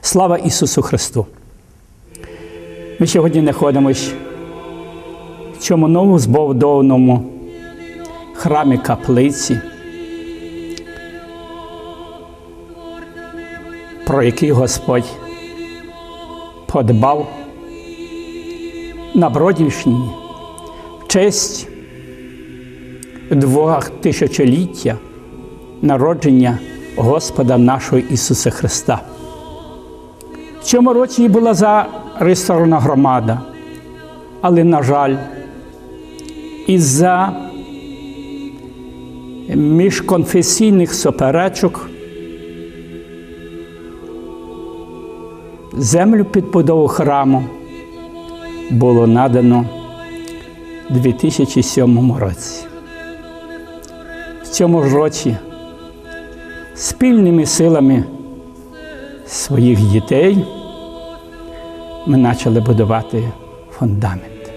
Слава Ісусу Христу! Ми сьогодні знаходимося в цьому новому збудованому храмі каплиці, про який Господь подбав на Бродівщині в честь двох тисячоліття народження Господа нашого Ісуса Христа. В цьому році була зареєстрована громада, але, на жаль, із-за міжконфесійних суперечок землю під будову храму було надано у 2007 році. Цьому ж році спільними силами своїх дітей ми почали будувати фундамент.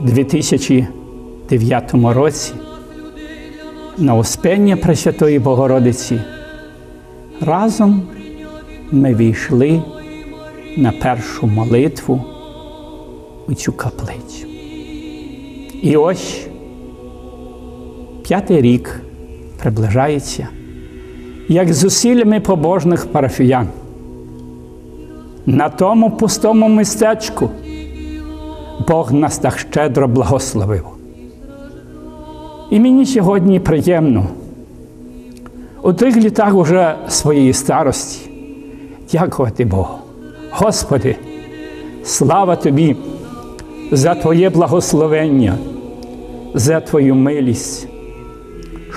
У 2009 році на Успення Пресвятої Богородиці разом ми війшли на першу молитву у цю каплицю. І ось п'ятий рік приближається, як зусиллями побожних парафіян. На тому пустому містечку Бог нас так щедро благословив. І мені сьогодні приємно у тих літах уже своєї старості дякувати Богу. Господи, слава Тобі за Твоє благословення, за Твою милість,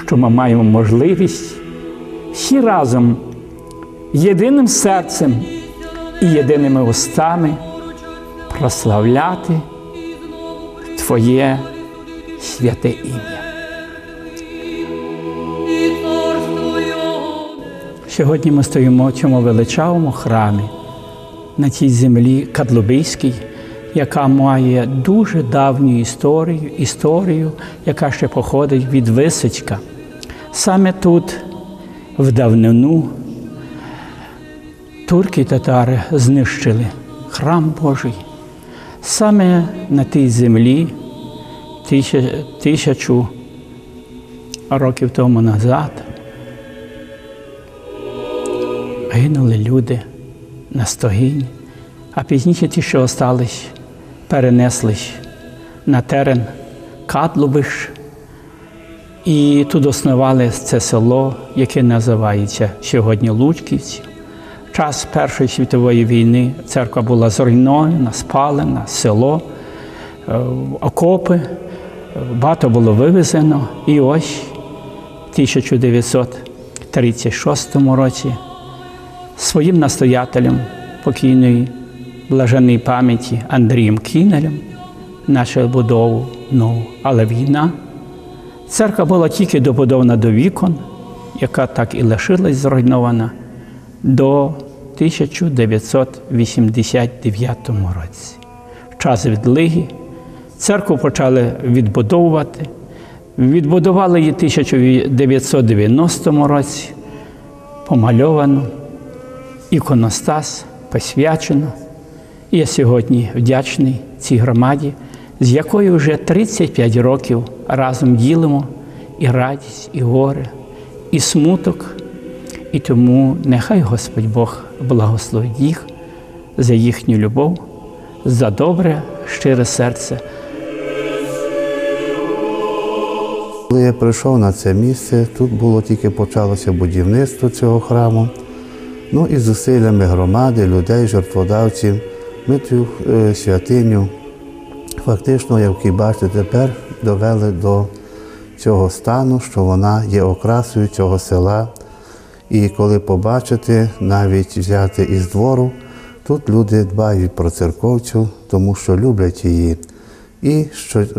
що ми маємо можливість всі разом, єдиним серцем і єдиними устами прославляти Твоє святе ім'я. Сьогодні ми стоїмо в цьому величавому храмі на цій землі Кадлубийській, яка має дуже давню історію, історію, яка ще походить від Височка. Саме тут, в давнину, турки татари знищили храм Божий. Саме на тій землі тисячу років тому назад гинули люди на стогінь, а пізніше ті, що остались, перенеслись на терен Катлубиш, і тут основали це село, яке називається сьогодні Лучківці. Час Першої світової війни церква була зруйнована, спалена, село, окопи, багато було вивезено. І ось в 1936 році своїм настоятелем покійної блаженої пам'яті Андрієм Кінелем почали будову нову. Але війна, церква була тільки добудована до вікон, яка так і лишилась зруйнована до 1989 році. В час відлиги церкву почали відбудовувати. Відбудували її в 1990 році, помальовано, іконостас посвячено. Я сьогодні вдячний цій громаді, з якою вже 35 років разом ділимо і радість, і горе, і смуток. І тому нехай Господь Бог благословить їх за їхню любов, за добре, щире серце. Коли я прийшов на це місце, тут було тільки почалося будівництво цього храму. Ну і зусиллями громади, людей, жертводавців, ми цю е, святиню фактично, як ви бачите, тепер довели до цього стану, що вона є окрасою цього села. І коли побачите, навіть взяти із двору, тут люди дбають про церковцю, тому що люблять її. І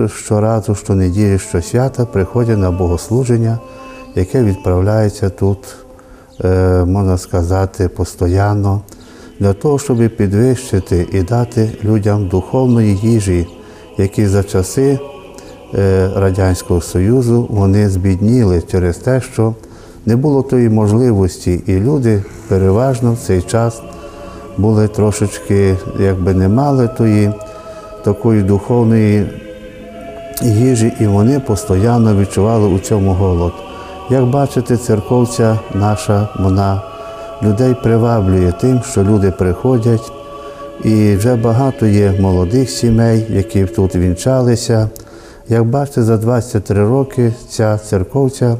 щоразу, щонеділі, щосвята приходять на богослуження, яке відправляється тут, е, можна сказати, постійно, для того, щоб підвищити і дати людям духовної їжі, які за часи е, Радянського Союзу, вони збідніли через те, що не було тої можливості, і люди переважно в цей час були трошечки, якби не мали тої такої духовної їжі, і вони постійно відчували у цьому голод. Як бачите, церковця наша, вона людей приваблює тим, що люди приходять, і вже багато є молодих сімей, які тут вінчалися. Як бачите, за 23 роки ця церковця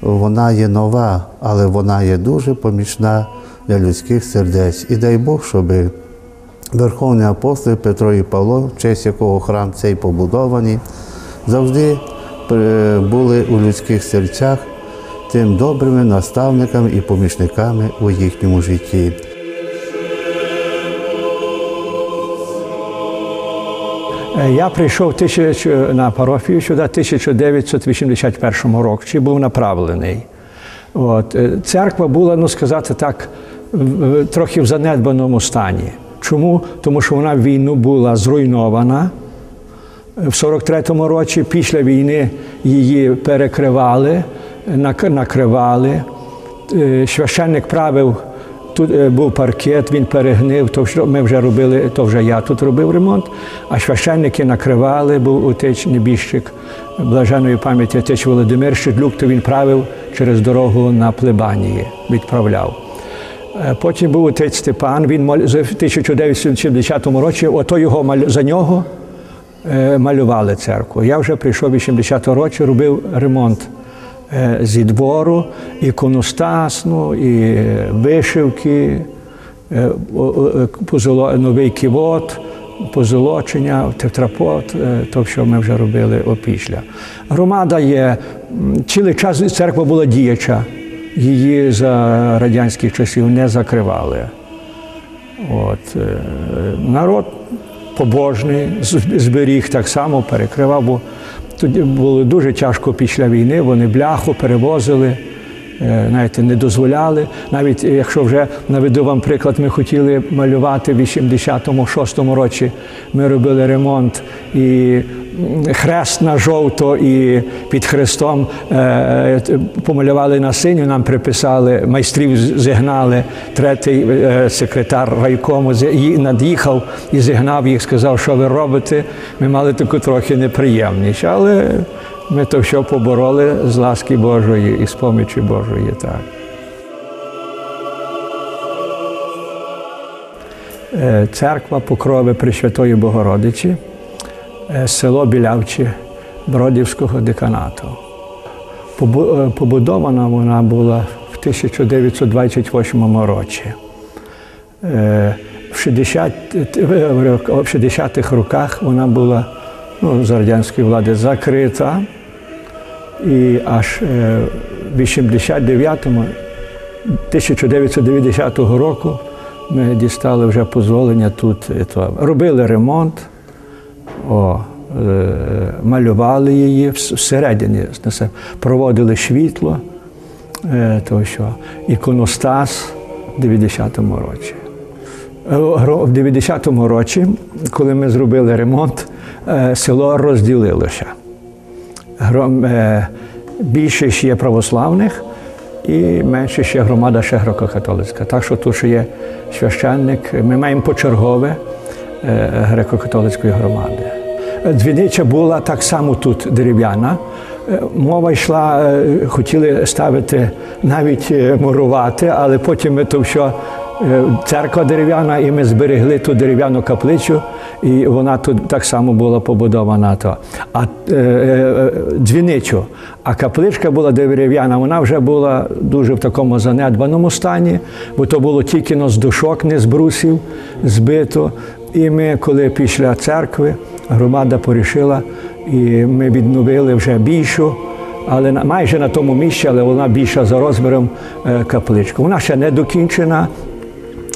вона є нова, але вона є дуже помічна для людських сердець. І дай Бог, щоб Верховний апостол Петро і Павло, в честь якого храм цей побудований, завжди е, були у людських серцях тим добрими наставниками і помічниками у їхньому житті. Е, Я прийшов тисяч- на парафію сюди в 1981 році, був направлений. От. е, Церква була, ну сказати так, трохи в занедбаному стані. Чому? Тому що вона в війну була зруйнована. В 43-му році після війни її перекривали, накривали. Е, Священник правив, тут е, був паркет, він перегнив, то ми вже робили, то вже я тут робив ремонт, а священники накривали, був отець небіжчик блаженої пам'яті отець Володимир Щедлюк, то він правив через дорогу на плебанії, відправляв. Е, Потім був отець Степан, він в 1970 році, ото його за нього малювали церкву. Я вже прийшов 80 році, робив ремонт зі двору, іконостас, ну, і е, вишивки, е, е, новий ківот, позолочення, тетрапот, е, то, що ми вже робили опісля. Громада є, цілий час церква була діяча, її за радянських часів не закривали. От, е, народ побожний, зберіг так само, перекривав, бо тоді було дуже тяжко після війни, вони бляху перевозили, е, знаєте, не дозволяли. Навіть якщо вже наведу вам приклад, ми хотіли малювати в 86-му році, ми робили ремонт і хрест на жовто і під хрестом е, помалювали на синю, нам приписали, майстрів зігнали, третій е, секретар райкому над'їхав і зігнав їх, сказав, що ви робите. Ми мали таку трохи неприємність, але ми то все побороли з ласки Божої і з помічі Божої. Так. Е, Церква Покрови Пресвятої Богородиці, е, село Білявче Бродівського деканату. Е, Побудована вона була в 1928 році. Е, В 60 в рок- в 60-х роках вона була ну, за радянської влади закрита. І аж е, в 89-му, 1990 року ми дістали вже дозволення тут. е. Робили ремонт, о, е, малювали її всередині, проводили світло, е, то що, іконостас в 90-му році. Е, В 90-му році, коли ми зробили ремонт, е, село розділилося. Е, Більше ще є православних і менше ще громада ще греко-католицька. Так що тут ще є священник. Ми маємо почергове е, греко-католицької громади. Дзвіниця була так само тут дерев'яна. Е, Мова йшла, е, хотіли ставити навіть е, мурувати, але потім ми то все Церква дерев'яна, і ми зберегли ту дерев'яну каплицю, і вона тут так само була побудована. То. А дзвіницю, а капличка була дерев'яна, вона вже була дуже в такому занедбаному стані, бо то було тільки з душок, не з брусів збито. І ми, коли після церкви, громада порішила, і ми відновили вже більшу але майже на тому місці, але вона більша за розміром е, капличка. Вона ще не докінчена,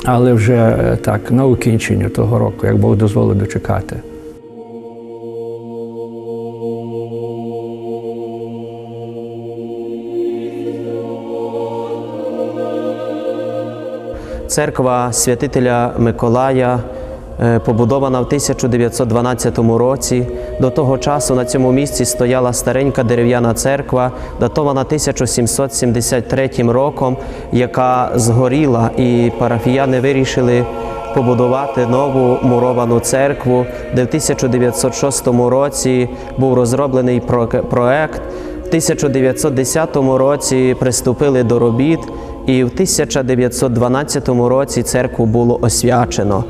але вже е, так, на укінченню того року, як Бог дозволить дочекати. Церква святителя Миколая побудована в 1912 році. До того часу на цьому місці стояла старенька дерев'яна церква, датована 1773 роком, яка згоріла, і парафіяни вирішили побудувати нову муровану церкву, де в 1906 році був розроблений проект. В 1910 році приступили до робіт, і в 1912 році церкву було освячено.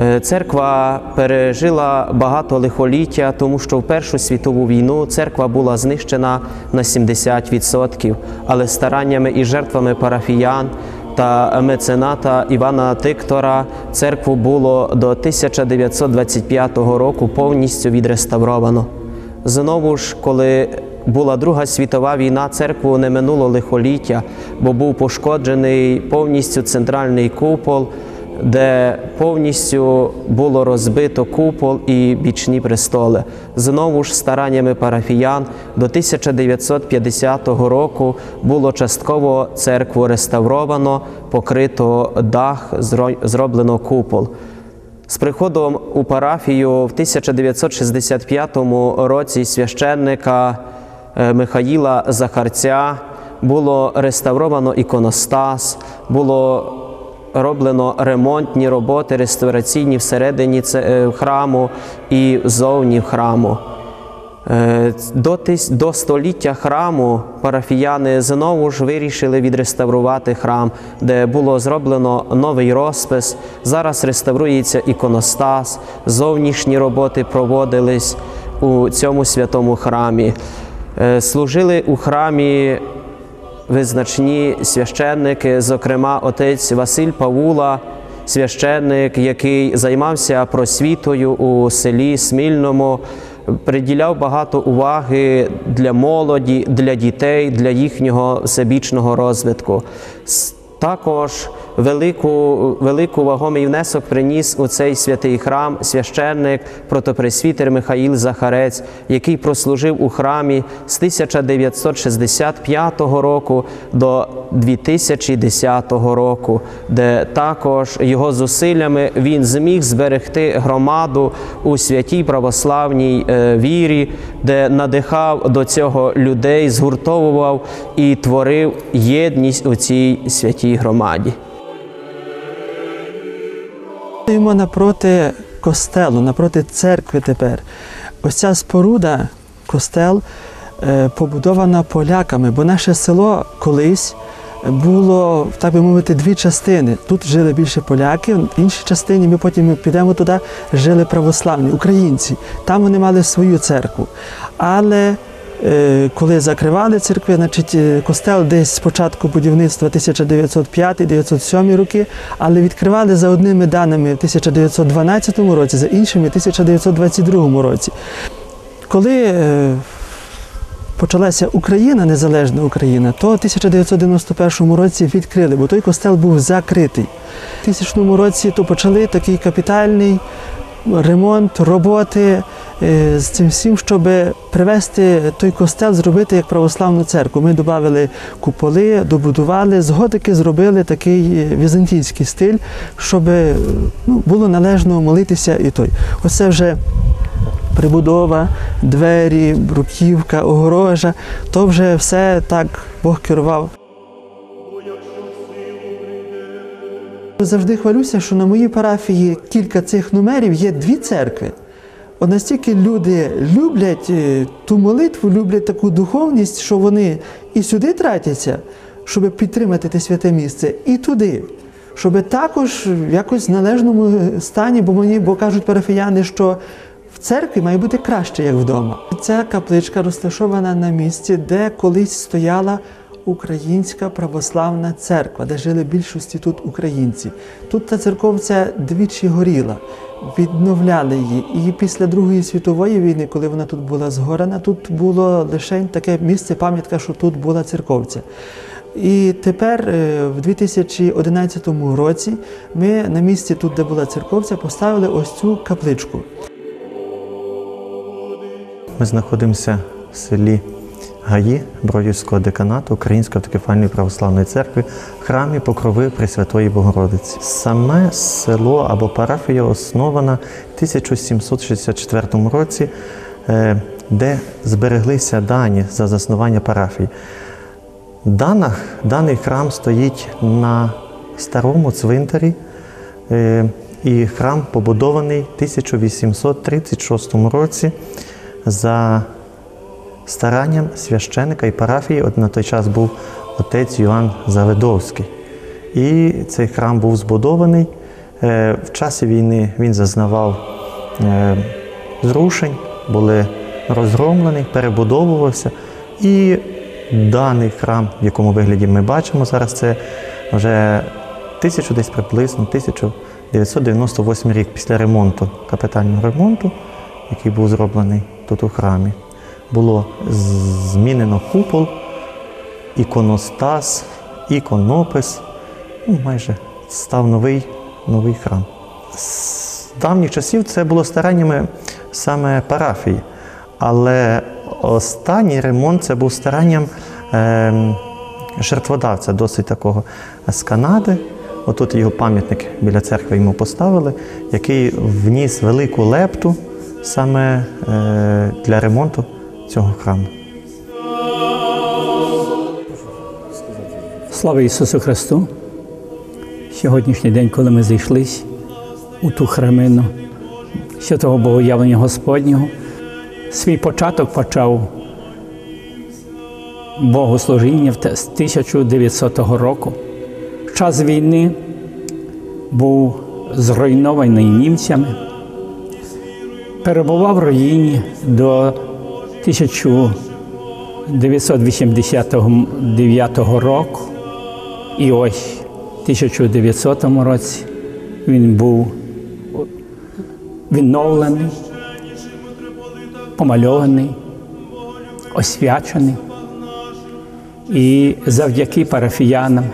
Е, Церква пережила багато лихоліття, тому що в Першу світову війну церква була знищена на 70%, але стараннями і жертвами парафіян та мецената Івана Тиктора церкву було до 1925 року повністю відреставровано. Знову ж, коли була Друга світова війна, церкву не минуло лихоліття, бо був пошкоджений повністю центральний купол, де повністю було розбито купол і бічні престоли. Знову ж стараннями парафіян до 1950 року було частково церкву реставровано, покрито дах, зроблено купол. З приходом у парафію в 1965 році священника е, Михаїла Захарця було реставровано іконостас, було роблено ремонтні роботи реставраційні всередині е, храму і зовні храму. Е, До, століття храму парафіяни знову ж вирішили відреставрувати храм, де було зроблено новий розпис. Зараз реставрується іконостас, зовнішні роботи проводились у цьому святому храмі. Е, Служили у храмі визначні священники, зокрема отець Василь Павула, священник, який займався просвітою у селі Смільному, приділяв багато уваги для молоді, для дітей, для їхнього всебічного розвитку. Також велику, велику вагомий внесок приніс у цей святий храм священник протопресвітер Михаїл Захарець, який прослужив у храмі з 1965 року до 2010 року, де також його зусиллями він зміг зберегти громаду у святій православній е, вірі, де надихав до цього людей, згуртовував і творив єдність у цій святій громаді. Стоїмо напроти костелу, напроти церкви тепер. Ось ця споруда, костел, е, побудована поляками, бо наше село колись було, так би мовити, дві частини. Тут жили більше поляки, в іншій частині ми потім підемо туди, жили православні, українці. Там вони мали свою церкву. Але коли закривали церкви, значить е, костел десь з початку будівництва 1905-1907 роки, але відкривали за одними даними в 1912 році, за іншими в 1922 році. Коли е, почалася Україна, незалежна Україна, то в 1991 році відкрили, бо той костел був закритий. У 2000 році то почали такий капітальний ремонт, роботи е, з цим всім, щоб привести той костел, зробити як православну церкву. Ми додали куполи, добудували, з готики зробили такий е, візантійський стиль, щоб е, ну, було належно молитися і той. Оце вже прибудова, двері, бруківка, огорожа, то вже все так Бог керував. Завжди хвалюся, що на моїй парафії кілька цих номерів є дві церкви. От настільки люди люблять е, ту молитву, люблять таку духовність, що вони і сюди тратяться, щоб підтримати те святе місце, і туди, щоб також в якось належному стані, бо мені бо кажуть парафіяни, що в церкві має бути краще, як вдома. Ця капличка розташована на місці, де колись стояла Українська православна церква, де жили більшості тут українці. Тут та церковця двічі горіла, відновляли її. І після Другої світової війни, коли вона тут була згорена, тут було лише таке місце, пам'ятка, що тут була церковця. І тепер, е, в 2011 році, ми на місці, тут, де була церковця, поставили ось цю капличку. Ми знаходимося в селі ГАї Бродівського деканату Української автокефальної православної церкви в храмі Покрови Пресвятої Богородиці. Саме село або парафія основана в 1764 році, е, де збереглися дані за заснування парафії. Данах, даний храм стоїть на старому цвинтарі, е, і храм побудований в 1836 році за старанням священика і парафії. От на той час був отець Йоанн Завидовський. І цей храм був збудований. Е, В часі війни він зазнавав е, зрушень, були розгромлені, перебудовувався. І даний храм, в якому вигляді ми бачимо зараз, це вже тисячу десь приблизно 1998 рік після ремонту, капітального ремонту, який був зроблений тут у храмі. Було змінено купол, іконостас, іконопис. Ну, майже став новий, новий храм. З давніх часів це було стараннями саме парафії. Але останній ремонт це був старанням ем, жертводавця, досить такого з Канади. Отут його пам'ятник біля церкви йому поставили, який вніс велику лепту саме е, для ремонту цього храму. Слава Ісусу Христу! Сьогоднішній день, коли ми зійшлись у ту храмину святого Богоявлення Господнього, свій початок почав богослужіння з 1900 року. Час війни був зруйнований німцями, перебував в руїні до 1989 року. І ось в 1900 році він був відновлений, помальований, освячений. І завдяки парафіянам,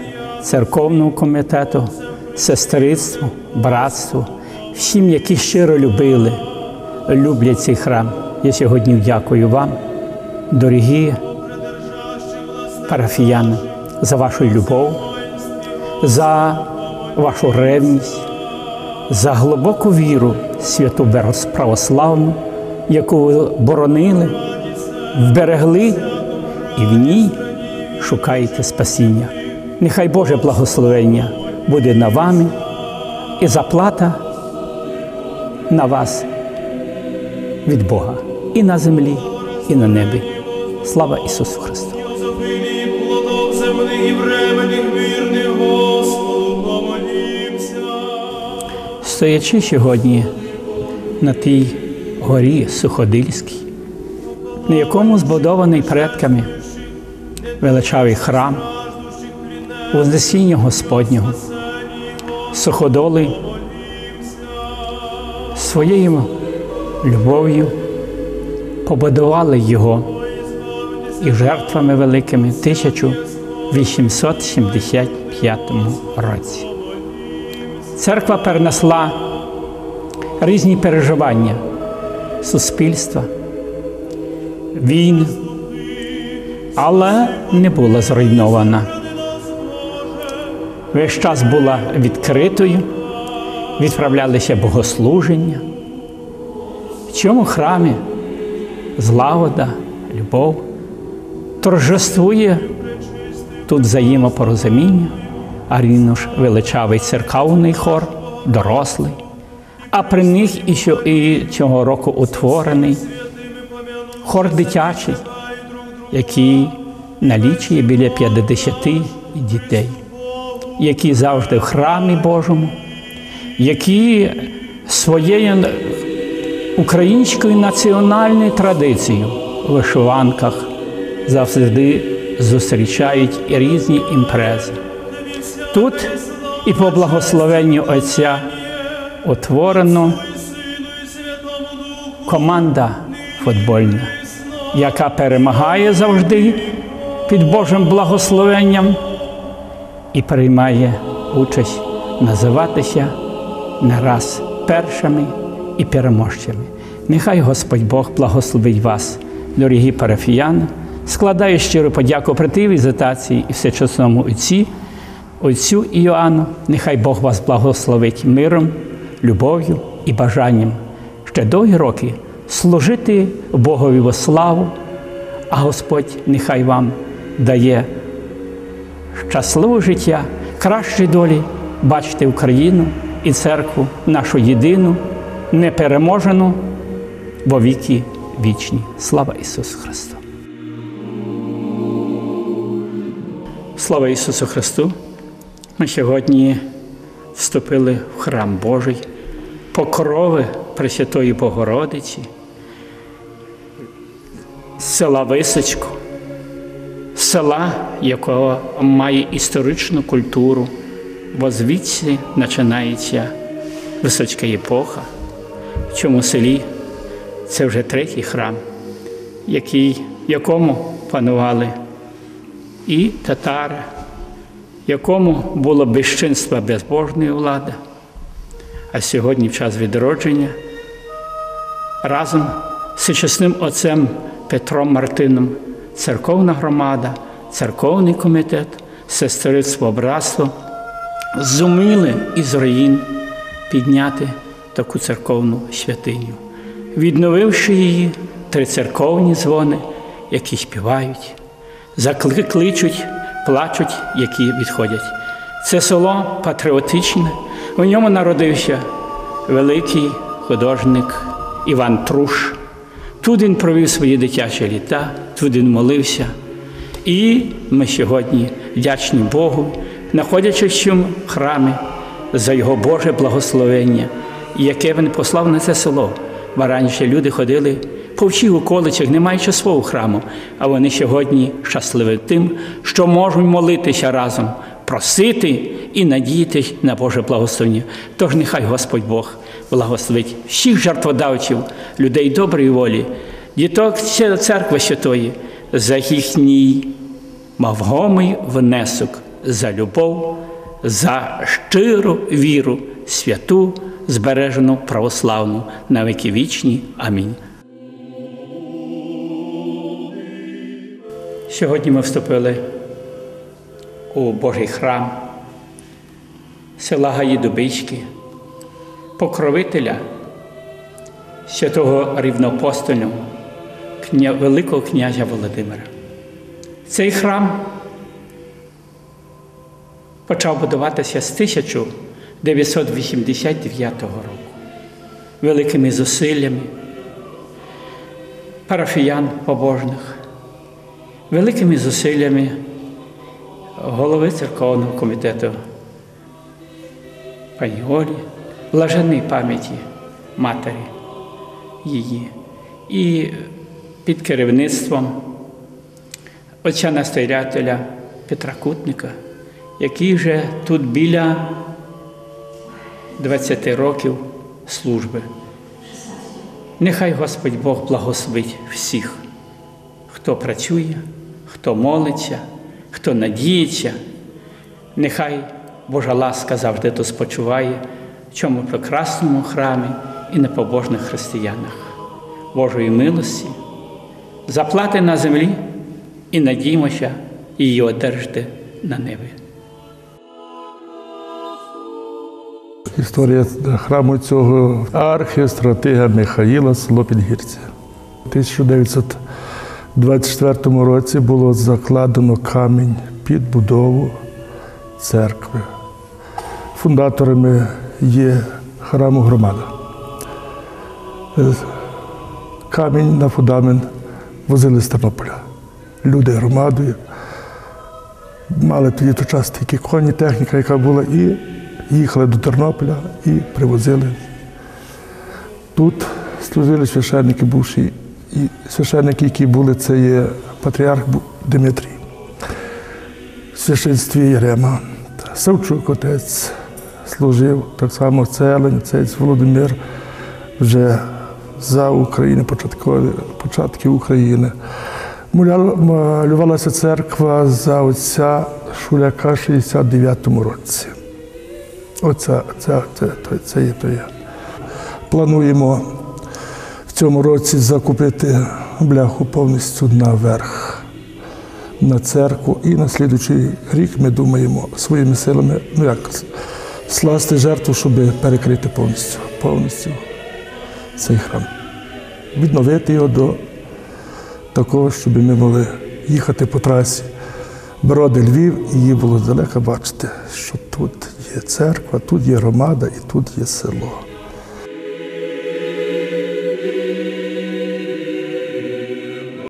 церковному комітету, сестрицтву, братству, всім, які щиро любили, люблять цей храм. Я сьогодні дякую вам, дорогі парафіяни, за вашу любов, за вашу ревність, за глибоку віру святу православну, яку ви боронили, вберегли і в ній шукаєте спасіння. Нехай Боже благословення буде на вами і заплата на вас від Бога і на землі, і на небі. Слава Ісусу Христу! Стоячи сьогодні на тій горі Суходильській, на якому збудований предками величавий храм, Вознесіння Господнього, суходоли своєю любов'ю побудували його і жертвами великими в 1875 році. Церква перенесла різні переживання суспільства, війн, але не була зруйнована. Весь час була відкритою, відправлялися богослуження. В цьому храмі злагода, любов торжествує тут взаємопорозуміння, а рівно величавий церковний хор, дорослий, а при них і, що, і цього року утворений хор дитячий, який налічує біля 50 дітей, які завжди в храмі Божому, які своєю українською національною традицією у вишиванках завжди зустрічають різні імпрези. Тут і по благословенню Отця утворено команда футбольна, яка перемагає завжди під Божим благословенням і приймає участь називатися не раз першими і переможцями. Нехай Господь Бог благословить вас, дорогі парафіяни, Складаю щиру подяку тій візитації і всечасному Отці, Отцю Іоанну. Нехай Бог вас благословить миром, любов'ю і бажанням ще довгі роки служити Богові во славу, а Господь нехай вам дає щасливе життя, кращі долі бачити Україну і церкву нашу єдину, непереможену во віки вічні. Слава Ісусу Христу! Слава Ісусу Христу! Ми сьогодні вступили в храм Божий, покрови Пресвятої Богородиці, села Височку, села, якого має історичну культуру, бо звідси починається височка епоха. В цьому селі це вже третій храм, який, якому панували і татари, якому було безчинство безбожної влади. А сьогодні, в час відродження, разом з сучасним отцем Петром Мартином, церковна громада, церковний комітет, сестрицтво братство зуміли із руїн підняти таку церковну святиню, відновивши її три церковні дзвони, які співають, закличуть, плачуть, які відходять. Це село патріотичне, у ньому народився великий художник Іван Труш. Тут він провів свої дитячі літа, тут він молився. І ми сьогодні вдячні Богу, знаходячись в цьому храмі за його Боже благословення, яке він послав на це село. Бо раніше люди ходили по всіх околицях, не маючи свого храму, а вони сьогодні щасливі тим, що можуть молитися разом, просити і надіятись на Боже благословення. Тож нехай Господь Бог благословить всіх жертводавців, людей доброї волі, діток церкви святої, за їхній мавгомий внесок, за любов, за щиру віру, святу, збережену православну на віки вічні. Амінь. Сьогодні ми вступили у Божий храм села Гаїдубички, покровителя святого рівнопостольного кня... Великого князя Володимира. Цей храм почав будуватися з 1989 року. Великими зусиллями. Парафіян побожних, великими зусиллями голови церковного комітету пані Олі, блаженної пам'яті матері її. І під керівництвом отця настоятеля Петра Кутника, який вже тут біля 20 років служби. Нехай Господь Бог благословить всіх, хто працює, хто молиться, хто надіється. Нехай Божа ласка завжди тут спочиває в цьому прекрасному храмі і на побожних християнах. Божої милості, заплати на землі і надіймося її одержати на небі. Історія храму цього архістратига Михаїла село Підгірця. У 1924 році було закладено камінь під будову церкви. Фундаторами є храму громада. Камінь на фундамент возили з Тернополя. Люди громадою. Мали тоді той час тільки коні, техніка, яка була, і їхали до Тернополя і привозили. Тут служили священники бувші, і священники, які були, це є патріарх Дмитрій, в священстві Єрема, Савчук отець служив, так само Целень, отець Володимир вже за Україну, початкові початки України. Малювалася церква за отця Шуляка в 69-му році. Оце це, це, це, є є. Плануємо в цьому році закупити бляху повністю наверх на церкву. І на слідуючий рік ми думаємо своїми силами, ну як скласти жертву, щоб перекрити повністю, повністю цей храм. Відновити його до такого, щоб ми могли їхати по трасі Броди Львів, і її було здалека бачити, що тут є церква, тут є громада і тут є село.